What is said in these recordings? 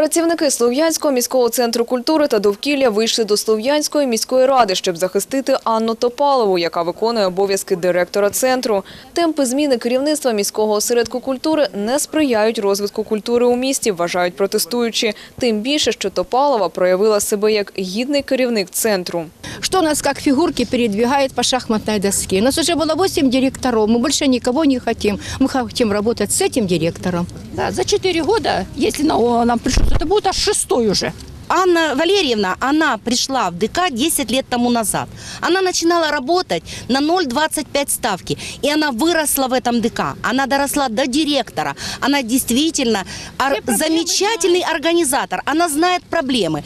Працівники Слов'янського міського центру культури та довкілля вийшли до Слов'янської міської ради, щоб захистити Анну Топалову, яка виконує обов'язки директора центру. Темпи зміни керівництва міського осередку культури не сприяють розвитку культури у місті, вважають протестуючі. Тим більше, що Топалова проявила себе як гідний керівник центру. что нас как фигурки передвигает по шахматной доске. У нас уже было 8 директоров, мы больше никого не хотим. Мы хотим работать с этим директором. Да, за 4 года, если на- нам пришлось, это будет аж шестой уже. Анна Валерьевна, она пришла в ДК 10 лет тому назад. Она начинала работать на 0,25 ставки. И она выросла в этом ДК. Она доросла до директора. Она действительно ор- замечательный организатор. Она знает проблемы.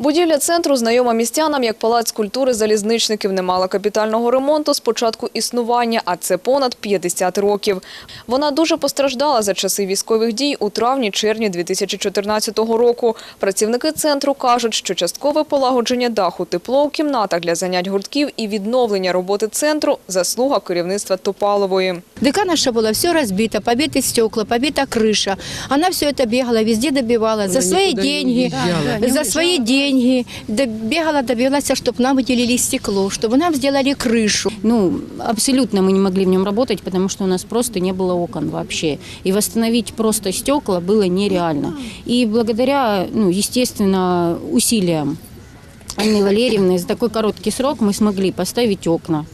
Будівля центру знайома містянам як палац культури залізничників не мала капітального ремонту з початку існування, а це понад 50 років. Вона дуже постраждала за часи військових дій у травні-червні 2014 року. Працівники центру кажуть, що часткове полагодження даху, тепло у кімнатах для занять гуртків і відновлення роботи центру – заслуга керівництва Топалової. ДК наша была все разбито, побиты стекла, побита крыша. Она все это бегала, везде добивала за свои деньги, за свои деньги. Д- Бегала, добилась, чтобы нам выделили стекло, чтобы нам сделали крышу. Ну, абсолютно мы не могли в нем работать, потому что у нас просто не было окон вообще. И восстановить просто стекла было нереально. И благодаря, ну, естественно, усилиям Анны Валерьевны за такой короткий срок мы смогли поставить окна.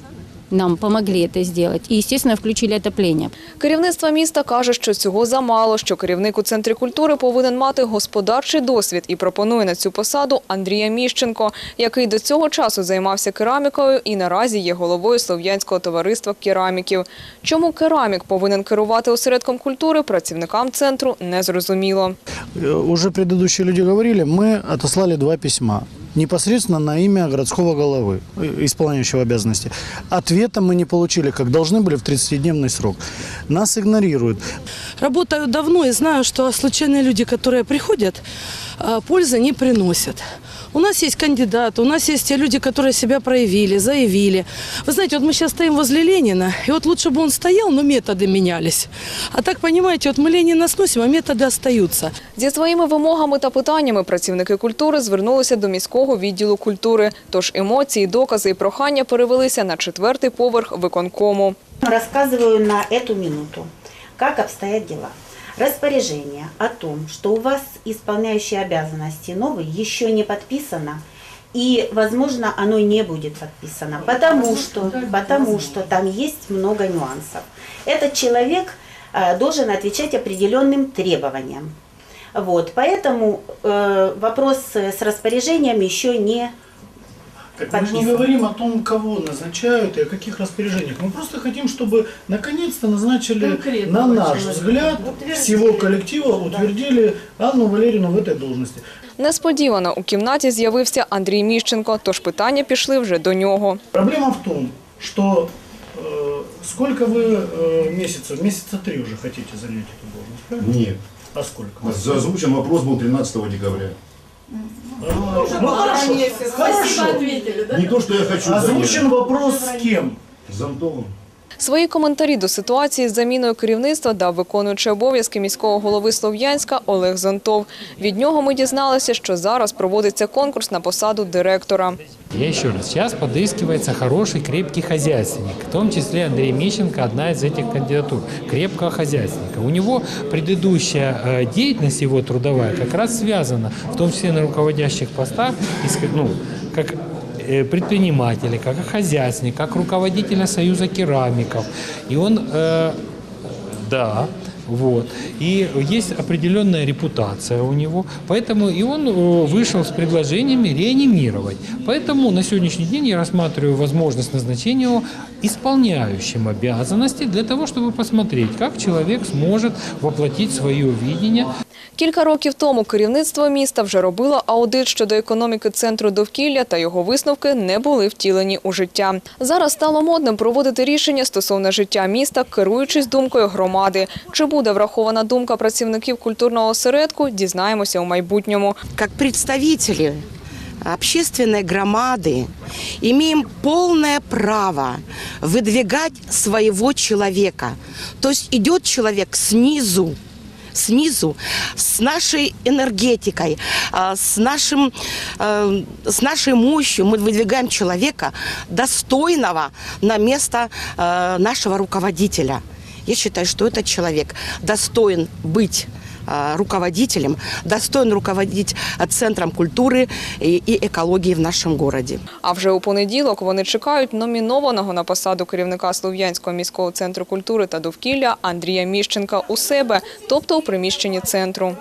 Нам помогли это сделать. И, естественно, включили отопление. Керівництво міста каже, що цього замало, що керівник у Центрі культури повинен мати господарчий досвід і пропонує на цю посаду Андрія Міщенко, який до цього часу займався керамікою і наразі є головою Слов'янського товариства кераміків. Чому керамік повинен керувати осередком культури, працівникам центру не зрозуміло. Э, Уже предыдущие люди говорили, мы отослали два письма непосредственно на имя городского головы, э, исполняющего обязанности. Ответа мы не получили, как должны были в 30-дневный срок. Нас игнорируют. Работаю давно и знаю, что случайные люди, которые приходят, а, пользы не приносят. У нас есть кандидаты, у нас есть те люди, которые себя проявили, заявили. Вы знаете, вот мы сейчас стоим возле Ленина, и вот лучше бы он стоял, но методы менялись. А так, понимаете, вот мы Ленина сносим, а методы остаются. Зі своїми вимогами та питаннями працівники культури звернулися до міського відділу культури. Тож емоції, докази і прохання перевелися на четвертий поверх виконкому. Рассказываю на эту минуту, как обстоят дела. Распоряжение о том, что у вас исполняющий обязанности новый, еще не подписано, и, возможно, оно не будет подписано, потому что, потому что там есть много нюансов. Этот человек э, должен отвечать определенным требованиям. Вот, поэтому э, вопрос с распоряжением еще не Так мы же не Подписано. говорим о том, кого назначают и о каких распоряжениях. Мы просто хотим, чтобы наконец-то назначили, на наш взгляд, всего коллектива, утвердили Анну Валерьевну в этой должности. Несподівано у кімнаті з'явився Андрій Міщенко, тож питання пішли вже до нього. Проблема в том, что э, сколько вы э, месяцев, месяца три уже хотите занять эту должность, правильно? Нет. А сколько? Озвучен вопрос был 13 декабря. Ну хорошо, хорошо. Не то, что я хочу Озвучен вопрос с кем? Зонтовым. Свої коментарі до ситуації з заміною керівництва дав виконуючий обов'язки міського голови Слов'янська Олег Зонтов. Від нього ми дізналися, що зараз проводиться конкурс на посаду директора. Я еще раз, сейчас подыскивается хороший, крепкий хозяйственник. В том числе Андрей Мищенко одна из этих кандидатур. Крепкого хозяйственника. У него предыдущая э, деятельность его трудовая как раз связана, в том числе на руководящих постах, исход- ну, как э, предпринимателя, как хозяйственник, как руководителя Союза керамиков. И он, э, да, вот. И есть определенная репутация у него, поэтому и он э, вышел с предложениями реанимировать. Поэтому на сегодняшний день я рассматриваю возможность назначения его исполняющим обязанности для того, чтобы посмотреть, как человек сможет воплотить свое видение Кілька років тому керівництво міста вже робило аудит щодо економіки центру довкілля, та його висновки не були втілені у життя. Зараз стало модним проводити рішення стосовно життя міста, керуючись думкою громади. Чи буде врахована думка працівників культурного осередку, дізнаємося у майбутньому. Как представители общественной громады имеем полное право выдвигать своего человека. То есть идет человек снизу, снизу, с нашей энергетикой, а, с, нашим, э, с нашей мощью мы выдвигаем человека, достойного на место э, нашего руководителя. Я считаю, что этот человек достоин быть э, руководителем, достоин руководить э, Центром культуры и, и экологии в нашем городе. А вже у понеділок вони чекають номінованого на посаду керівника Слов'янського міського центру культури та довкілля Андрія Міщенка у себе, тобто у приміщенні центру.